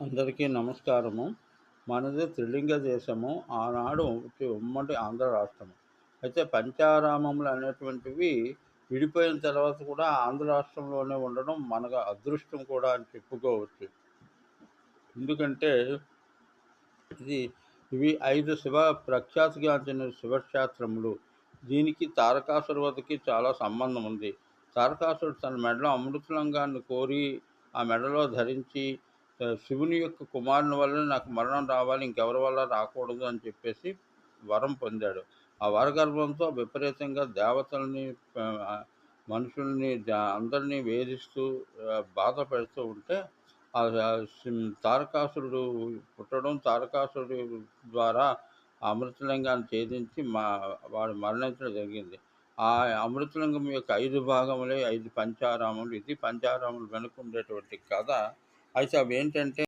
అందరికీ నమస్కారము. మనది త్రిలింగ దేశము ఆనాడు ఉమ్మడి ఆంధ్ర రాష్ట్రము. అయితే పంచారామములు అనేటువంటివి విడిపోయిన తర్వాత కూడా ఆంధ్ర రాష్ట్రంలోనే ఉండడం మనకు అదృష్టం కూడా అని చెప్పుకోవచ్చు. ఎందుకంటే ఇది ఇవి ఐదు శివ ప్రఖ్యాతిగాంచిన శివక్షేత్రములు. దీనికి తారకాసురవతికి చాలా సంబంధం ఉంది. తారకాసురుడు తన మెడలో అమృతలంగాన్ని కోరి ఆ మెడలో ధరించి శివుని యొక్క కుమారుని వల్ల నాకు మరణం రావాలి ఇంకెవరి వల్ల రాకూడదు అని చెప్పేసి వరం పొందాడు. ఆ వరగర్భంతో విపరీతంగా దేవతల్ని మనుషుల్ని అందరినీ వేధిస్తూ బాధ పెడుతూ ఉంటే ఆ తారకాసురుడు పుట్టడం తారకాసురుడు ద్వారా ఆ అమృతలింగాన్ని ఛేదించి మా వాడు మరణించడం జరిగింది. ఆ అమృతలింగం యొక్క ఐదు భాగములే ఐదు పంచారాములు. ఇది పంచారాములు వెనుక ఉండేటువంటి కథ. అయితే అవి ఏంటంటే